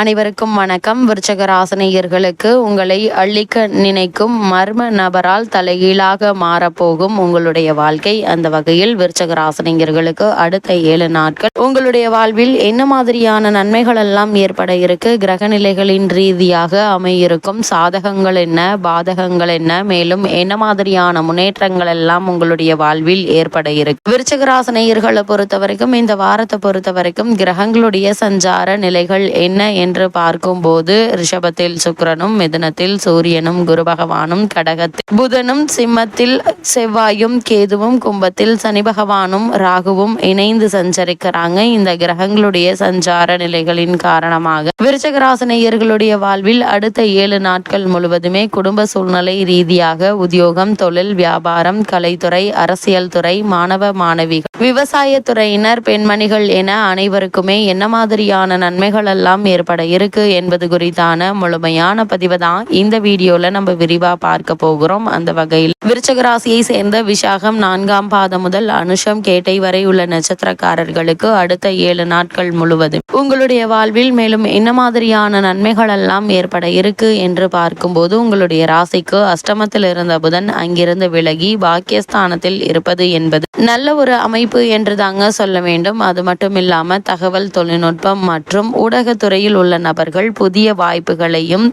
அனைவருக்கும் வணக்கம். விருச்சகராசனையர்களுக்கு உங்களை அள்ளிக்க நினைக்கும் மர்ம நபரால் தலைகீழாக மாறப்போகும் உங்களுடைய வாழ்க்கை. அந்த வகையில் விருச்சகராசனையர்களுக்கு அடுத்த ஏழு நாட்கள். உங்களுடைய வாழ்வில் என்ன மாதிரியான நன்மைகள் எல்லாம் ஏற்பட இருக்கு? கிரக நிலைகளின் ரீதியாக அமையிருக்கும் சாதகங்கள் என்ன? பாதகங்கள் என்ன? மேலும் என்ன மாதிரியான முன்னேற்றங்கள் எல்லாம் உங்களுடைய வாழ்வில் ஏற்பட இருக்கு? விருச்சகராசனையர்களை பொறுத்த வரைக்கும் இந்த வாரத்தை பொறுத்த வரைக்கும் கிரகங்களுடைய சஞ்சார நிலைகள் என்ன என்று பார்க்கும்போது ரிஷபத்தில் சுக்கிரனும் மிதனத்தில் சூரியனும் குரு பகவானும் கடகத்தில் புதனும் சிம்மத்தில் செவ்வாயும் கேதுவும் கும்பத்தில் சனி பகவானும் ராகுவும் இணைந்து சஞ்சரிக்கிறாங்க. இந்த கிரகங்களுடைய சஞ்சார நிலைகளின் காரணமாக விருச்சகராசனையர்களுடைய வாழ்வில் அடுத்த ஏழு நாட்கள் முழுவதுமே குடும்ப சூழ்நிலை ரீதியாக உத்தியோகம் தொழில் வியாபாரம் கலைத்துறை அரசியல் துறை மாணவ மாணவிகள் விவசாய துறையினர் பெண்மணிகள் என அனைவருக்குமே என்ன மாதிரியான நன்மைகள் எல்லாம் ஏற்பட இருக்கு என்பது குறித்தான முழுமையான பதிவை தான் இந்த வீடியோல நம்ம விரிவா பார்க்க போகிறோம். அந்த வகையில் விருச்சக ராசியை சேர்ந்த விசாகம் நான்காம் பாதம் முதல் அனுஷம் கேட்டை வரை உள்ள நட்சத்திரக்காரர்களுக்கு அடுத்த ஏழு நாட்கள் முழுவதும் உங்களுடைய வாழ்வில் மேலும் என்ன மாதிரியான நன்மைகள் எல்லாம் ஏற்பட இருக்கு என்று பார்க்கும்போது உங்களுடைய ராசிக்கு அஷ்டமத்தில் இருந்த புதன் அங்கிருந்து விலகி பாக்கியஸ்தானத்தில் இருப்பது என்பது நல்ல ஒரு அமைப்பு என்று தாங்க சொல்ல வேண்டும். அது மட்டும் இல்லாம தகவல் தொழில்நுட்பம் மற்றும் ஊடகத்துறையில் உள்ள நபர்கள் புதிய வாய்ப்புகளையும்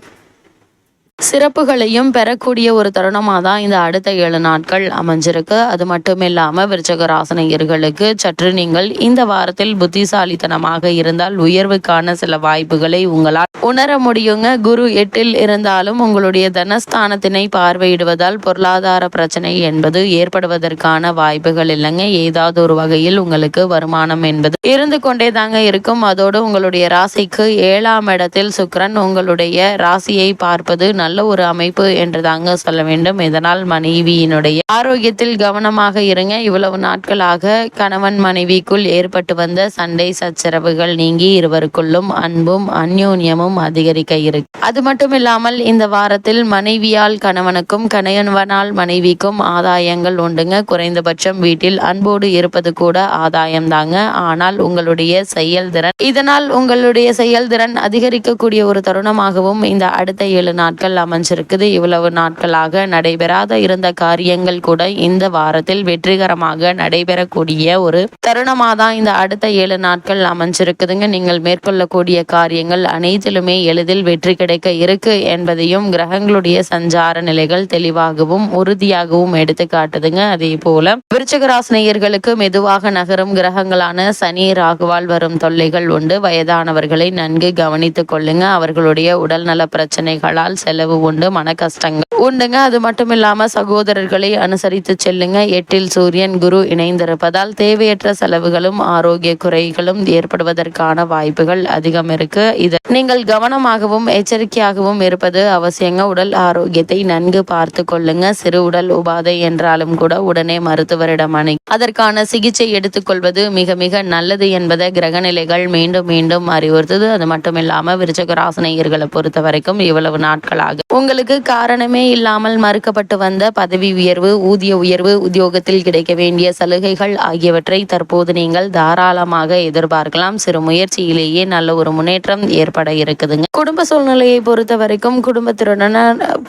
சிறப்புகளையும் பெறக்கூடிய ஒரு தருணமாக தான் இந்த அடுத்த ஏழு நாட்கள் அமைஞ்சிருக்கு. அது மட்டும் இல்லாமல் விருச்சக ராசனையர்களுக்கு சற்று நீங்கள் இந்த வாரத்தில் புத்திசாலித்தனமாக இருந்தால் உயர்வுக்கான சில வாய்ப்புகளை உங்களால் உணர முடியுங்க. குரு எட்டில் இருந்தாலும் உங்களுடைய தனஸ்தானத்தினை பார்வையிடுவதால் பொருளாதார பிரச்சனை என்பது ஏற்படுவதற்கான வாய்ப்புகள் இல்லைங்க. ஏதாவது ஒரு வகையில் உங்களுக்கு வருமானம் என்பது இருந்து கொண்டே தாங்க இருக்கும். அதோடு உங்களுடைய ராசிக்கு ஏழாம் இடத்தில் சுக்கரன் உங்களுடைய ராசியை பார்ப்பது நல்ல ஒரு அமைப்பு என்று தாங்க சொல்ல வேண்டும். இதனால் மனைவியினுடைய ஆரோக்கியத்தில் கவனமாக இருங்க. இவ்வளவு நாட்களாக கணவன் மனைவிக்குள் ஏற்பட்டு வந்த சண்டை சச்சரவுகள் நீங்கி இருவருக்குள்ளும் அன்பும் அந்யோன்யமும் அதிகரிக்க இருக்கு அது மட்டும் இல்லாமல் இந்த வாரத்தில் மனைவியால் கணவனுக்கும் கணவனால் மனைவிக்கும் ஆதாயங்கள் உண்டுங்க. குறைந்தபட்சம் வீட்டில் அன்போடு இருப்பது கூட ஆதாயம் தாங்க. ஆனால் உங்களுடைய செயல்திறன் இதனால் உங்களுடைய செயல்திறன் அதிகரிக்கக்கூடிய ஒரு தருணமாகவும் இந்த அடுத்த ஏழு நாட்கள் நாட்கள் அமைஞ்சிருக்குது. இவ்வளவு நாட்களாக நடைபெறாத இருந்த காரியங்கள் கூட இந்த வாரத்தில் வெற்றிகரமாக நடைபெறக்கூடிய ஒரு தருணமாக தான் இந்த அடுத்த ஏழு நாட்கள் அமைஞ்சிருக்குதுங்க. நீங்கள் மேற்கொள்ளக்கூடிய காரியங்கள் அனைத்திலுமே எளிதில் வெற்றி கிடைக்க இருக்கு என்பதையும் கிரகங்களுடைய சஞ்சார நிலைகள் தெளிவாகவும் உறுதியாகவும் எடுத்து காட்டுதுங்க. அதே போல விருச்சகராசினியர்களுக்கு மெதுவாக நகரும் கிரகங்களான சனி ராகுவால் வரும் தொல்லைகள் உண்டு. வயதானவர்களை நன்கு கவனித்துக் கொள்ளுங்க. அவர்களுடைய உடல்நல பிரச்சனைகளால் செல்ல செலவு உண்டு மன கஷ்டங்கள் உண்டுங்க. அது மட்டும் இல்லாம சகோதரர்களை அனுசரித்து செல்லுங்க. எட்டில் சூரியன் குரு இணைந்திருப்பதால் தேவையற்ற செலவுகளும் ஆரோக்கிய குறைகளும் ஏற்படுவதற்கான வாய்ப்புகள் அதிகம் இருக்கு. இது நீங்கள் கவனமாகவும் எச்சரிக்கையாகவும் இருப்பது அவசியங்க. உடல் ஆரோக்கியத்தை நன்கு பார்த்து கொள்ளுங்க. சிறு உடல் உபாதை என்றாலும் கூட உடனே மருத்துவரிடம் அணு அதற்கான சிகிச்சை எடுத்துக்கொள்வது மிக மிக நல்லது என்பதை கிரகநிலைகள் மீண்டும் மீண்டும் அறிவுறுத்தது. அது மட்டும் இல்லாம விருச்சக ராசனையர்களை பொறுத்த வரைக்கும் இவ்வளவு நாட்களாக காரணமாக உங்களுக்கு காரணமே இல்லாமல் மறுக்கப்பட்டு வந்த பதவி உயர்வு ஊதிய உயர்வு உத்தியோகத்தில் கிடைக்க வேண்டிய சலுகைகள் ஆகியவற்றை தற்போது நீங்கள் தாராளமாக எதிர்பார்க்கலாம். சிறு முயற்சியிலேயே நல்ல ஒரு முன்னேற்றம் ஏற்பட இருக்குதுங்க. குடும்ப சூழ்நிலையை பொறுத்த வரைக்கும் குடும்பத்துடன்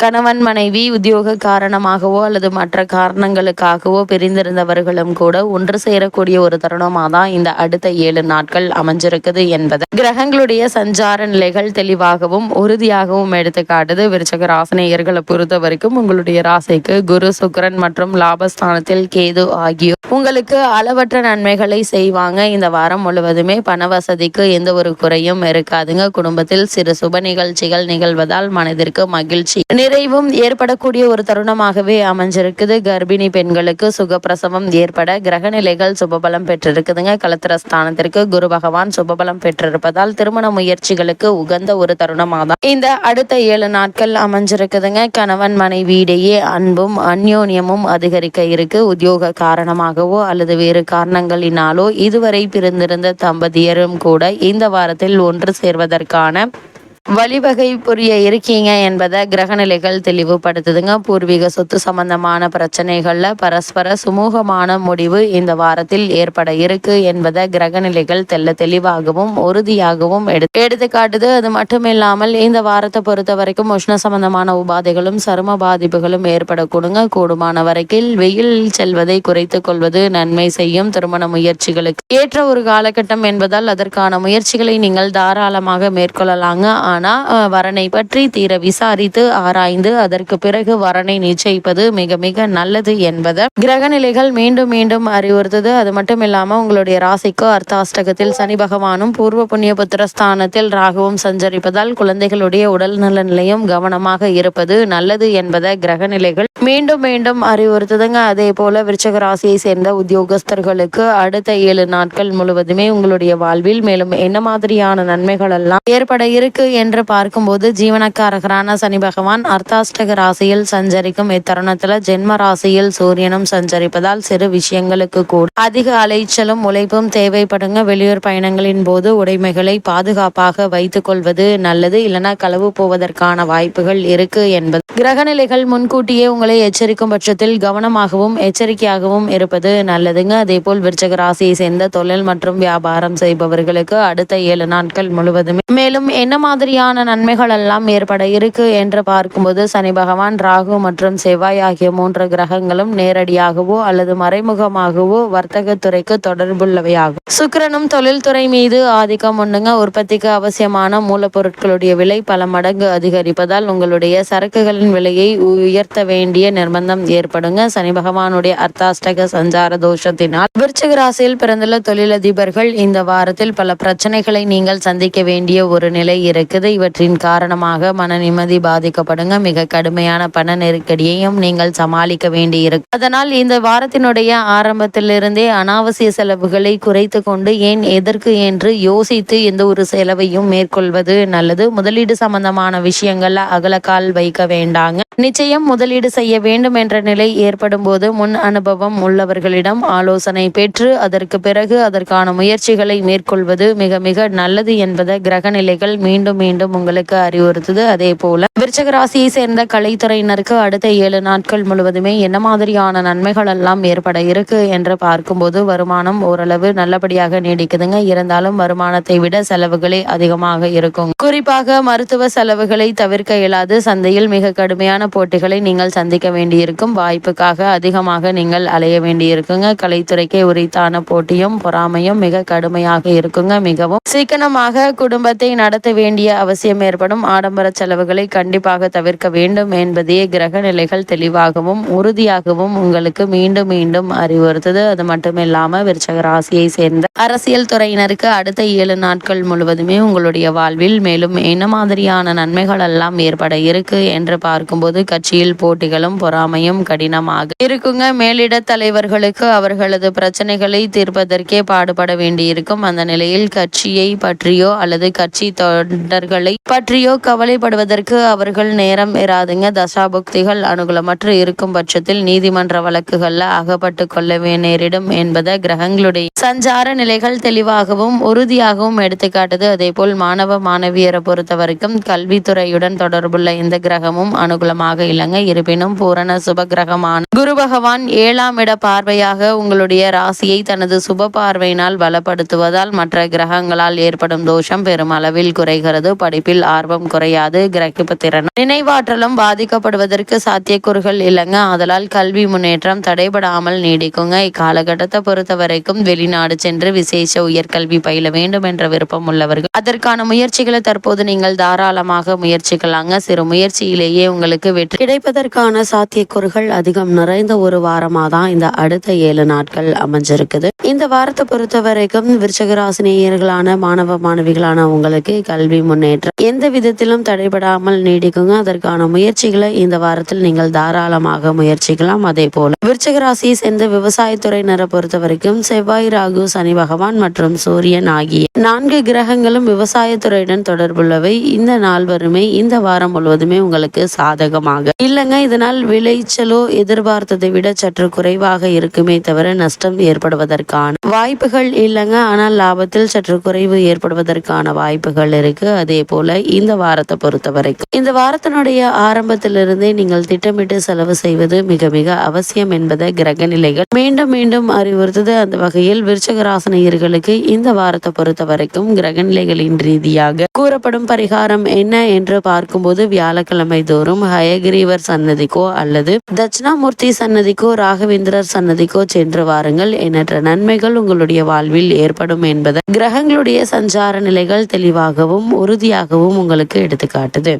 கணவன் மனைவி உத்தியோக காரணமாகவோ அல்லது மற்ற காரணங்களுக்காகவோ பிரிந்திருந்தவர்களும் கூட ஒன்று சேரக்கூடிய ஒரு தருணமாக தான் இந்த அடுத்த ஏழு நாட்கள் அமைஞ்சிருக்குது என்பது. கிரகங்களுடைய சஞ்சார நிலைகள் தெளிவாகவும் உறுதியாகவும் எடுத்துக்காட்டுது. விருச்சக ராசினியர்களை பொறுத்த வரைக்கும் உங்களுடைய ராசிக்கு குரு சுக்கரன் மற்றும் லாபஸ்தானத்தில் கேது ஆகியோர். உங்களுக்கு அளவற்ற நன்மைகளை செய்வாங்க. இந்த வாரம் முழுவதுமே பண வசதிக்கு எந்த ஒரு குறையும் இருக்காதுங்க. குடும்பத்தில் சிறு சுப நிகழ்ச்சிகள் நிகழ்வதால் மனதிற்கு மகிழ்ச்சி. நிறைவும் ஏற்படக்கூடிய ஒரு தருணமாகவே அமைஞ்சிருக்குது. கர்ப்பிணி பெண்களுக்கு சுகப்பிரசவம் ஏற்பட கிரக நிலைகள் சுபபலம் பெற்றிருக்குதுங்க. கலத்திர ஸ்தானத்திற்கு குரு பகவான் சுபபலம் பெற்றிருப்பதால் திருமண முயற்சிகளுக்கு உகந்த ஒரு தருணமாக தான் இந்த அடுத்த ஏழு நாட்கள் நாட்கள் அமைஞ்சிருக்குதுங்க. கணவன் மனைவியிடையே அன்பும் அந்யோன்யமும் அதிகரிக்க இருக்கு. உத்தியோக காரணமாகவோ அல்லது வேறு காரணங்களினாலோ இதுவரை பிரிந்திருந்த தம்பதியரும் கூட இந்த வாரத்தில் ஒன்று சேர்வதற்கான வழிவகை புரிய இருக்கீங்க என்பதை கிரகநிலைகள் தெளிவுபடுத்துதுங்க. பூர்வீக சொத்து சம்பந்தமான பிரச்சனைகள்ல பரஸ்பர சுமூகமான முடிவு இந்த வாரத்தில் ஏற்பட இருக்கு என்பதை கிரகநிலைகள் தெல்ல தெளிவாகவும் உறுதியாகவும் எடுத்து எடுத்துக்காட்டுது. அது மட்டும் இல்லாமல் இந்த வாரத்தை பொறுத்த வரைக்கும் உஷ்ண சம்பந்தமான உபாதைகளும் சரும பாதிப்புகளும் ஏற்படக்கூடுங்க. கூடுமான வரைக்கும் வெயில் செல்வதை குறைத்துக் கொள்வது நன்மை செய்யும் திருமண முயற்சிகளுக்கு. ஏற்ற ஒரு காலகட்டம் என்பதால் அதற்கான முயற்சிகளை நீங்கள் தாராளமாக மேற்கொள்ளலாங்க. ஆனா வரனை பற்றி தீர விசாரித்து ஆராய்ந்து அதற்கு பிறகு வரனை நிச்சயிப்பது மிக மிக நல்லது என்பதை. கிரகநிலைகள் மீண்டும் மீண்டும் அறிவுறுத்தது. அது மட்டும் இல்லாம உங்களுடைய ராசிக்கு அர்த்தாஷ்டகத்தில் சனி பகவானும் பூர்வ புண்ணிய புத்திரஸ்தானத்தில் ராகுவும் சஞ்சரிப்பதால் குழந்தைகளுடைய உடல்நல நிலையும் கவனமாக இருப்பது நல்லது என்பதை கிரகநிலைகள் மீண்டும் மீண்டும் அறிவுறுத்துதுங்க. அதே போல விருச்சக ராசியை சேர்ந்த உத்தியோகஸ்தர்களுக்கு அடுத்த ஏழு நாட்கள் முழுவதுமே உங்களுடைய வாழ்வில் மேலும் என்ன மாதிரியான நன்மைகள் எல்லாம் ஏற்பட இருக்கு என்று பார்க்கும்போது ஜீவனக்காரகரான சனி பகவான் அர்த்தாஷ்டக ராசியில் சஞ்சரிக்கும் இத்தருணத்துல ஜென்ம ராசியில் சூரியனும் சஞ்சரிப்பதால் சிறு விஷயங்களுக்கு கூட அதிக அலைச்சலும் உழைப்பும் தேவைப்படுங்க. வெளியூர் பயணங்களின் போது உடைமைகளை பாதுகாப்பாக வைத்துக் கொள்வது நல்லது. இல்லைன்னா களவு போவதற்கான வாய்ப்புகள் இருக்கு என்பது. கிரகநிலைகள் முன்கூட்டியே உங்களை எச்சரிக்கும் பட்சத்தில் கவனமாகவும் எச்சரிக்கையாகவும் இருப்பது நல்லதுங்க. அதே போல் விருச்சக ராசியை சேர்ந்த தொழில் மற்றும் வியாபாரம் செய்பவர்களுக்கு அடுத்த ஏழு நாட்கள் முழுவதுமே. மேலும் என்ன மாதிரியான நன்மைகள் எல்லாம் ஏற்பட இருக்கு என்று பார்க்கும்போது சனி பகவான் ராகு மற்றும் செவ்வாய் ஆகிய மூன்று கிரகங்களும் நேரடியாகவோ அல்லது மறைமுகமாகவோ வர்த்தகத்துறைக்கு தொடர்புள்ளவையாகும். சுக்கிரனும் தொழில்துறை மீது ஆதிக்கம் உண்டுங்க. உற்பத்திக்கு அவசியமான மூலப்பொருட்களுடைய விலை பல மடங்கு அதிகரிப்பதால் உங்களுடைய சரக்குகளின் விலையை உயர்த்த வேண்டிய நிர்பந்தம் ஏற்படுங்க. சனி பகவானுடைய அர்த்தாஷ்டக சஞ்சார தோஷத்தினால் விருச்சிக ராசியில் பிறந்துள்ள தொழிலதிபர்கள் இந்த வாரத்தில் பல பிரச்சனைகளை நீங்கள் சந்திக்க வேண்டிய ஒரு நிலை இருக்குது. இவற்றின் காரணமாக மன நிம்மதி பாதிக்கப்படுங்க. மிக கடுமையான பண நெருக்கடியையும் நீங்கள் சமாளிக்க வேண்டியிருக்கு அதனால் இந்த வாரத்தினுடைய ஆரம்பத்திலிருந்தே அனாவசிய செலவுகளை குறைத்து கொண்டு ஏன் எதற்கு என்று யோசித்து எந்த ஒரு செலவையும் மேற்கொள்வது நல்லது. முதலீடு சம்பந்தமான விஷயங்கள்ல அகலக்கால் வைக்க வேண்டாங்க. நிச்சயம் முதலீடு செய்ய வேண்டும் என்ற நிலை ஏற்படும் போது முன் அனுபவம் உள்ளவர்களிடம் ஆலோசனை பெற்று அதற்கு பிறகு அதற்கான முயற்சிகளை மேற்கொள்வது மிக மிக நல்லது என்பதை கிரக நிலைகள் மீண்டும் மீண்டும் உங்களுக்கு அறிவுறுத்துது. அதே போல விருச்சக ராசியை சேர்ந்த கலைத்துறையினருக்கு அடுத்த ஏழு நாட்கள் முழுவதுமே என்ன மாதிரியான நன்மைகள் எல்லாம் ஏற்பட இருக்கு என்று பார்க்கும்போது வருமானம் ஓரளவு நல்லபடியாக நீடிக்குதுங்க. இருந்தாலும் வருமானத்தை விட செலவுகளே அதிகமாக இருக்கும். குறிப்பாக மருத்துவ செலவுகளை தவிர்க்க இயலாது. சந்தையில் மிக கடுமையான போட்டிகளை நீங்கள் சந்திக்க வேண்டியிருக்கும். வாய்ப்புக்காக அதிகமாக நீங்கள் அலைய வேண்டியிருக்குங்க. கலைத்துறைக்கு உரித்தான போட்டியும் பொறாமையும் மிக கடுமையாக இருக்குங்க. மிகவும் சிக்கனமாக குடும்பத்தை நடத்த வேண்டிய அவசியம் ஏற்படும். ஆடம்பர செலவுகளை கண்டிப்பாக தவிர்க்க வேண்டும் என்பதே கிரக நிலைகள் தெளிவாகவும் உறுதியாகவும் உங்களுக்கு மீண்டும் மீண்டும் அறிவுறுத்துது. அது மட்டும் இல்லாம விருச்சக ராசியை சேர்ந்த அரசியல் துறையினருக்கு அடுத்த ஏழு நாட்கள் முழுவதுமே உங்களுடைய வாழ்வில் மேலும் என்ன மாதிரியான நன்மைகள் எல்லாம் ஏற்பட இருக்கு என்று பார்க்கும்போது கட்சியில் போட்டிகளும் பொறாமையும் கடினமாக இருக்குங்க. மேலிட தலைவர்களுக்கு அவர்களது பிரச்சனைகளை தீர்ப்பதற்கே பாடுபட வேண்டியிருக்கும். அந்த நிலையில் கட்சியை பற்றியோ அல்லது கட்சி தொண்டர்களை பற்றியோ கவலைப்படுவதற்கு அவர்கள் நேரம் இராதுங்க. தசாபுக்திகள் அனுகூலமற்று இருக்கும் பட்சத்தில் நீதிமன்ற வழக்குகள்ல அகப்பட்டு கொள்ளவே நேரிடும் என்பதை கிரகங்களுடைய சஞ்சார நிலைகள் தெளிவாகவும் உறுதியாகவும் எடுத்துக்காட்டுது. அதே போல் மாணவ மாணவியரை பொறுத்தவரைக்கும் கல்வித்துறையுடன் தொடர்புள்ள இந்த கிரகமும் அனுகூலமாக இல்லைங்க. இருப்பினும் பூரண சுப கிரகமான குரு பகவான் ஏழாம் இட பார்வையாக உங்களுடைய ராசியை தனது சுப பார்வையினால் பலப்படுத்துவதால் மற்ற கிரகங்களால் ஏற்படும் தோஷம் பெருமளவில் குறைகிறது. படிப்பில் ஆர்வம் குறையாது. கிரகிப்பு திறன் நினைவாற்றலும் பாதிக்கப்படுவதற்கு சாத்தியக்கூறுகள் இல்லைங்க. அதனால் கல்வி முன்னேற்றம் தடைபடாமல் நீடிக்குங்க. இக்காலகட்டத்தை பொறுத்த வரைக்கும் வெளிநாடு சென்று விசேஷ உயர்கல்வி பயில வேண்டும் என்ற விருப்பம் உள்ளவர்கள். அதற்கான முயற்சிகளை தற்போது நீங்கள் தாராளமாக முயற்சிக்கலாங்க. சிறு முயற்சியிலேயே உங்களுக்கு வெற்றி கிடைப்பதற்கான சாத்தியக்கூறுகள் அதிகம் நிறைந்த ஒரு வாரமாக தான் இந்த அடுத்த ஏழு நாட்கள் அமைஞ்சிருக்குது. இந்த வாரத்தை பொறுத்த வரைக்கும் விருச்சகராசினியர்களான மாணவ மாணவிகளான உங்களுக்கு கல்வி முன்னேற்றம் எந்த விதத்திலும் தடைபடாமல் நீடிக்குங்க. அதற்கான முயற்சிகளை இந்த வாரத்தில் நீங்கள் தாராளமாக முயற்சிக்கலாம். அதே போல விருச்சகராசியை சேர்ந்த விவசாயத்துறையினரை பொறுத்த வரைக்கும் செவ்வாய் ராகு சனி பகவான் மற்றும் சூரியன் ஆகிய நான்கு கிரகங்களும் விவசாயத்துறையுடன் தொடர்புள்ளவை. இந்த நால்வருமே இந்த வாரம் முழுவதுமே உங்களுக்கு சாதகம் சாதகமாக இல்லைங்க இதனால் விளைச்சலோ எதிர்பார்த்ததை விட சற்று குறைவாக இருக்குமே தவிர நஷ்டம் ஏற்படுவதற்கான வாய்ப்புகள் இல்லைங்க. ஆனால் லாபத்தில் சற்று குறைவு ஏற்படுவதற்கான வாய்ப்புகள் இருக்கு. அதே போல இந்த வாரத்தை பொறுத்த வரைக்கும் இந்த வாரத்தினுடைய ஆரம்பத்திலிருந்தே நீங்கள் திட்டமிட்டு செலவு செய்வது மிக மிக அவசியம் என்பதை கிரக நிலைகள் மீண்டும் மீண்டும் அறிவுறுத்தது. அந்த வகையில் விருச்சகராசனையர்களுக்கு இந்த வாரத்தை பொறுத்த வரைக்கும் கிரக நிலைகளின் ரீதியாக கூறப்படும் பரிகாரம் என்ன என்று பார்க்கும்போது வியாழக்கிழமை தோறும் ஹயகிரீவர் சன்னதிக்கோ அல்லது தட்சிணாமூர்த்தி சன்னதிக்கோ ராகவேந்திரர் சன்னதிக்கோ சென்று வாருங்கள். எண்ணற்ற நன்மைகள் உங்களுடைய வாழ்வில் ஏற்படும் என்பதை கிரகங்களுடைய சஞ்சார நிலைகள் தெளிவாகவும் உறுதியாகவும் உங்களுக்கு எடுத்துக்காட்டுது.